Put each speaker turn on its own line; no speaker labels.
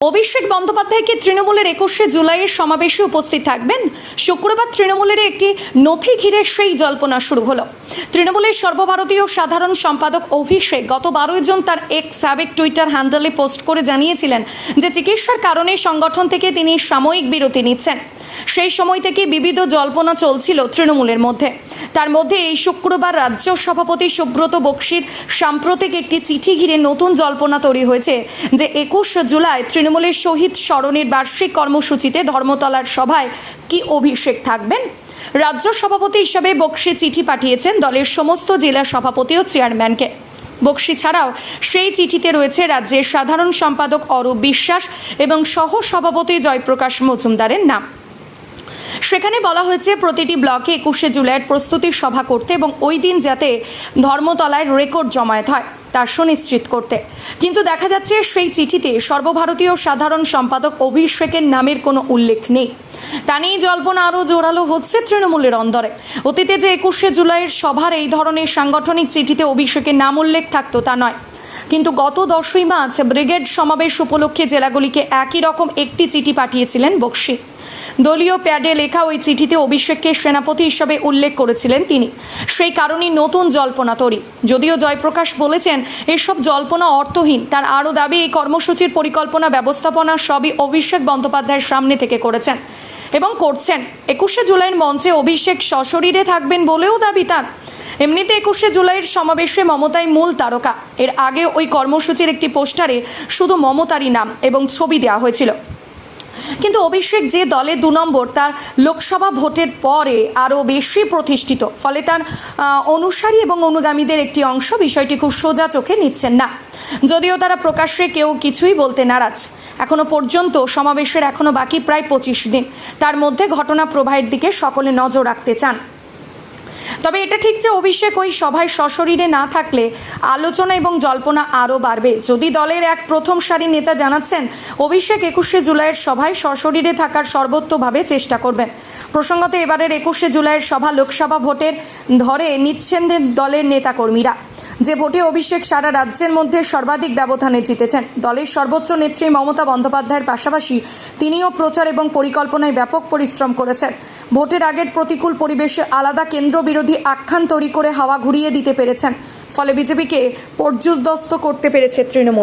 অভিষেক বন্দ্যোপাধ্যায়কে তৃণমূলের একুশে জুলাইয়ের সমাবেশে উপস্থিত থাকবেন। শুক্রবার তৃণমূলের একটি নথি ঘিরে সেই জল্পনা শুরু হলো। তৃণমূলের সর্বভারতীয় সাধারণ সম্পাদক অভিষেক গত বারোই জন তার এক সাবেক টুইটার হ্যান্ডেলে পোস্ট করে জানিয়েছিলেন যে, চিকিৎসার কারণে সংগঠন থেকে তিনি সাময়িক বিরতি নিচ্ছেন। সেই সময় থেকে বিবিধ জল্পনা চলছিল তৃণমূলের মধ্যে। তার মধ্যে এই শুক্রবার রাজ্য সভাপতি সুব্রত বক্সির সাম্প্রতিক একটি চিঠি ঘিরে নতুন জল্পনা তৈরি হয়েছে যে একুশ জুলাই তৃণমূলের শহীদ স্মরণের বার্ষিক কর্মসূচিতে ধর্মতলার সভায় কি অভিষেক থাকবেন? রাজ্য সভাপতি হিসাবে বক্সি চিঠি পাঠিয়েছেন দলের সমস্ত জেলা সভাপতি ও চেয়ারম্যানকে। বক্সি ছাড়াও সেই চিঠিতে রয়েছে রাজ্যের সাধারণ সম্পাদক অরূপ বিশ্বাস এবং সহ সভাপতি জয়প্রকাশ মজুমদারের নাম। সেখানে বলা হয়েছে, প্রতিটি ব্লকে একুশে জুলাইয়ের প্রস্তুতি সভা করতে এবং ওই দিন যাতে ধর্মতলায় রেকর্ড জমায়েত হয়, তা সুনিশ্চিত করতে। কিন্তু দেখা যাচ্ছে, সেই চিঠিতে সর্বভারতীয় সাধারণ সম্পাদক অভিষেকের নামের কোনো উল্লেখ নেই। তা নিয়েই জল্পনা আরও জোরালো হচ্ছে তৃণমূলের অন্দরে। অতীতে যে একুশে জুলাইয়ের সভার এই ধরনের সাংগঠনিক চিঠিতে অভিষেকের নাম উল্লেখ থাকতো, তা নয়। কিন্তু গত দশই মার্চ ব্রিগেড সমাবেশ উপলক্ষে জেলাগুলিকে একই রকম একটি চিঠি পাঠিয়েছিলেন বক্সি। দলীয় প্যাডে লেখা ওই চিঠিতে অভিষেককে সেনাপতি হিসাবে উল্লেখ করেছিলেন তিনি। সেই কারণেই নতুন জল্পনা তৈরি। যদিও জয়প্রকাশ বলেছেন, এসব জল্পনা অর্থহীন। তার আরও দাবি, এই কর্মসূচির পরিকল্পনা ব্যবস্থাপনা সবই অভিষেক বন্দ্যোপাধ্যায়ের সামনে থেকে করেছেন এবং করছেন। একুশে জুলাইয়ের মঞ্চে অভিষেক সশরীরে থাকবেন বলেও দাবি তার। এমনিতে একুশে জুলাইয়ের সমাবেশে মমতাই মূল তারকা। এর আগে ওই কর্মসূচির একটি পোস্টারে শুধু মমতারই নাম এবং ছবি দেওয়া হয়েছিল। কিন্তু অভিষেক যে দলে দু নম্বর, তার লোকসভা ভোটের পরে আরও বেশি প্রতিষ্ঠিত। ফলে তার অনুসারী এবং অনুগামীদের একটি অংশ বিষয়টি খুব সোজা চোখে নিচ্ছেন না। যদিও তারা প্রকাশ্যে কেউ কিছুই বলতে নারাজ। এখনও পর্যন্ত সমাবেশের এখনও বাকি প্রায় পঁচিশ দিন। তার মধ্যে ঘটনা প্রবাহের দিকে সকলে নজর রাখতে চান। তবে এটা ঠিক যে অভিষেক ওই সভায় সশরীরে না থাকলে আলোচনা এবং জল্পনা আরও বাড়বে। যদি দলের এক প্রথম সারি নেতা জানাচ্ছেন, অভিষেক একুশে জুলাইয়ের সভায় সশরীরে থাকার সর্বোত্তভাবে চেষ্টা করবেন। প্রসঙ্গত এবারের একুশে জুলাইয়ের সভা লোকসভা ভোটের ধরে নিচ্ছেন দলের নেতাকর্মীরা। যে ভোটে অভিষেক সারা রাজ্যের মধ্যে সর্বাধিক ব্যবধানে জিতেছেন। দলের সর্বোচ্চ নেত্রী মমতা বন্দ্যোপাধ্যায়ের পাশাপাশি তিনিও প্রচার এবং পরিকল্পনায় ব্যাপক পরিশ্রম করেছেন। ভোটের আগের প্রতিকূল পরিবেশে আলাদা কেন্দ্র বিরোধী আখ্যান তৈরি করে হাওয়া ঘুরিয়ে দিতে পেরেছেন। ফলে বিজেপিকে পর্যুদস্ত করতে পেরেছে তৃণমূল।